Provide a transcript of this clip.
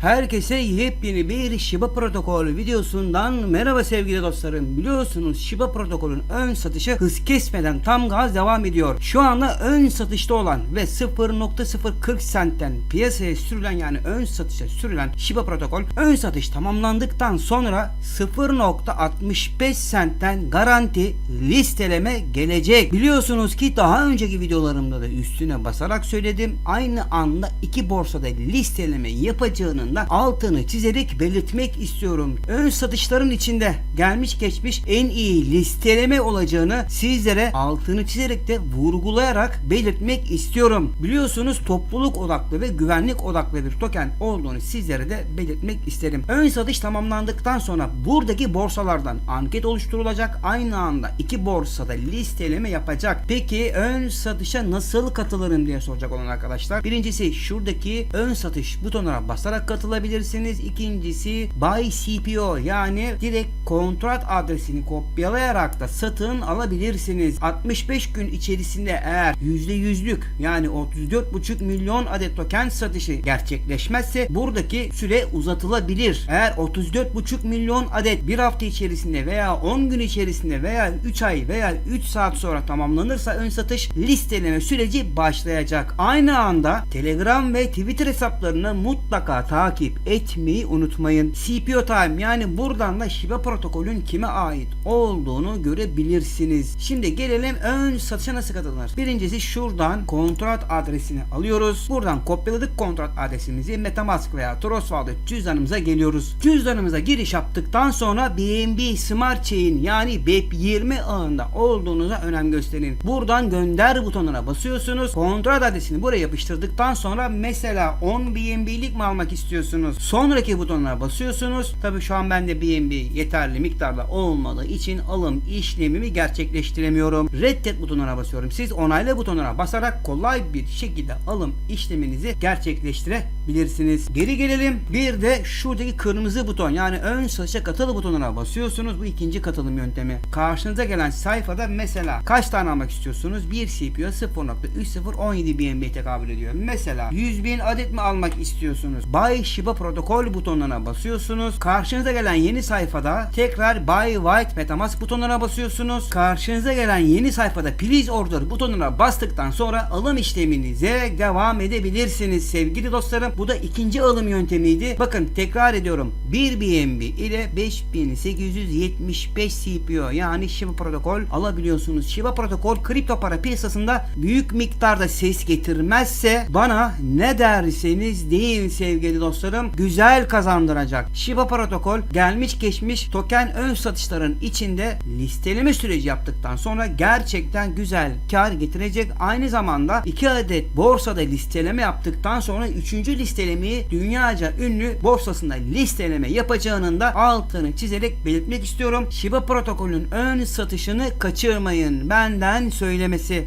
Herkese yepyeni bir Shiba Protokol videosundan merhaba sevgili dostlarım. Biliyorsunuz Shiba Protokol'ün ön satışı hız kesmeden tam gaz devam ediyor. Şu anda ön satışta olan ve 0.040 sentten piyasaya sürülen yani ön satışa sürülen Shiba Protokol ön satış tamamlandıktan sonra 0.65 sentten garanti listeleme gelecek. Biliyorsunuz ki daha önceki videolarımda da üstüne basarak söyledim. Aynı anda iki borsada listeleme yapacağının da altını çizerek belirtmek istiyorum. Ön satışların içinde gelmiş geçmiş en iyi listeleme olacağını sizlere altını çizerek de vurgulayarak belirtmek istiyorum. Biliyorsunuz topluluk odaklı ve güvenlik odaklı bir token olduğunu sizlere de belirtmek isterim. Ön satış tamamlandıktan sonra buradaki borsalardan anket oluşturulacak. Aynı anda iki borsada listeleme yapacak. Peki ön satışa nasıl katılırım diye soracak olan arkadaşlar. Birincisi şuradaki ön satış butonuna basarak katılabilirsiniz. İkincisi Buy CPO yani direkt kontrat adresini kopyalayarak da satın alabilirsiniz. 65 gün içerisinde eğer %100'lük yani 34,5 milyon adet token satışı gerçekleşmezse buradaki süre uzatılabilir. Eğer 34,5 milyon adet bir hafta içerisinde veya 10 gün içerisinde veya 3 ay veya 3 saat sonra tamamlanırsa ön satış listeleme süreci başlayacak. Aynı anda Telegram ve Twitter hesaplarını mutlaka takip etmeyi unutmayın. CPO Time yani buradan da Shiba protokolün kime ait olduğunu görebilirsiniz. Şimdi gelelim ön satışa nasıl katılır? Birincisi şuradan kontrat adresini alıyoruz. Buradan kopyaladık kontrat adresimizi Metamask veya Trust Wallet cüzdanımıza geliyoruz. Cüzdanımıza giriş yaptıktan sonra BNB Smart Chain yani BEP20 ağında olduğunuza önem gösterin. Buradan gönder butonuna basıyorsunuz. Kontrat adresini buraya yapıştırdıktan sonra mesela 10 BNB'lik mi almak istiyorsunuz? Sonraki butonuna basıyorsunuz. Tabi şu an bende BNB yeterli miktarda olmadığı için alım işlemimi gerçekleştiremiyorum. Reddet butonuna basıyorum. Siz onayla butonuna basarak kolay bir şekilde alım işleminizi gerçekleştirebilirsiniz. Geri gelelim. Bir de şuradaki kırmızı buton yani ön satışa katıl butonuna basıyorsunuz. Bu ikinci katılım yöntemi. Karşınıza gelen sayfada mesela kaç tane almak istiyorsunuz? Bir CPU 0.3017 BNB tekabül ediyor. Mesela 100 bin adet mi almak istiyorsunuz? Buy Shiba protokol butonuna basıyorsunuz. Karşınıza gelen yeni sayfada tekrar Buy White Metamask butonuna basıyorsunuz. Karşınıza gelen yeni sayfada Please Order butonuna bastıktan sonra alım işleminize devam edebilirsiniz sevgili dostlarım. Bu da ikinci alım yöntemiydi. Bakın tekrar ediyorum. 1 BNB ile 5875 CPO yani Shiba protokol alabiliyorsunuz. Shiba protokol kripto para piyasasında büyük miktarda ses getirmezse bana ne derseniz deyin sevgili dostlarım güzel kazandıracak. Shiba protokol gelmiş geçmiş token ön satışların içinde listeleme süreci yaptıktan sonra gerçekten güzel kar getirecek. Aynı zamanda 2 adet borsada listeleme yaptıktan sonra 3. listelemeyi dünyaca ünlü borsasında listeleme yapacağının da altını çizerek belirtmek istiyorum. Shiba protokolün ön satışını kaçırmayın. Benden söylemesi.